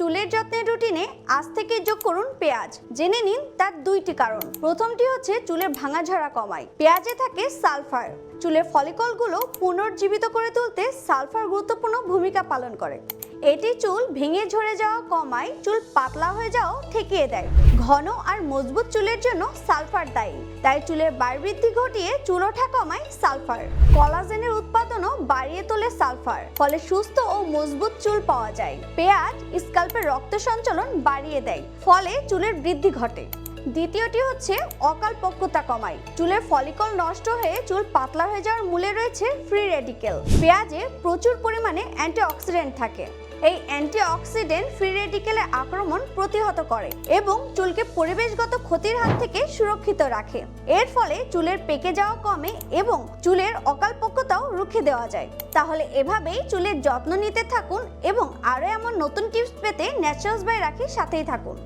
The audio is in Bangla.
চুলের যত্নের রুটিনে আজ থেকে যোগ করুন পেঁয়াজ। জেনে নিন তার দুইটি কারণ। প্রথমটি হচ্ছে চুলের ভাঙা ঝরা কমায়। পেঁয়াজে থাকে সালফার। চুলের ফলিকলগুলো পুনর্জীবিত করে তুলতে সালফার গুরুত্বপূর্ণ ভূমিকা পালন করে। এটি চুল ভেঙে ঝরে যাওয়া কমায়, চুল পাতলা হয়ে যাওয়াও ঠেকিয়ে দেয়। ঘন আর মজবুত চুলের জন্য সালফার দায়ী। তাই চুলের বার বৃদ্ধি ঘটিয়ে চুল ওঠা কমায় সালফার। কলাজেনের বাড়িয়ে তোলে সালফার, ফলে সুস্থ ও মজবুত চুল পাওয়া যায়। পেঁয়াজ স্কাল্পের রক্ত সঞ্চালন বাড়িয়ে দেয়, ফলে চুলের বৃদ্ধি ঘটে। দ্বিতীয়টি হচ্ছে অকাল পক্কতা কমায়। চুলের ফলিকল নষ্ট হয়ে চুল পাতলা হয়ে যাওয়ার মূলে রয়েছে ফ্রি রেডিকেল পেঁয়াজে প্রচুর পরিমাণে অ্যান্টিঅক্সিডেন্ট থাকে। এই অ্যান্টিঅক্সিডেন্ট ফ্রি রেডিকেলের আক্রমণ প্রতিহত করে এবং চুলকে পরিবেশগত ক্ষতির হাত থেকে সুরক্ষিত রাখে। এর ফলে চুলের পেকে যাওয়া কমে এবং চুলের অকালপক্কতাও রুখে দেওয়া যায়। তাহলে এভাবেই চুলের যত্ন নিতে থাকুন এবং আরও এমন নতুন টিপস পেতে ন্যাচারালস বাই রাখি সাথেই থাকুন।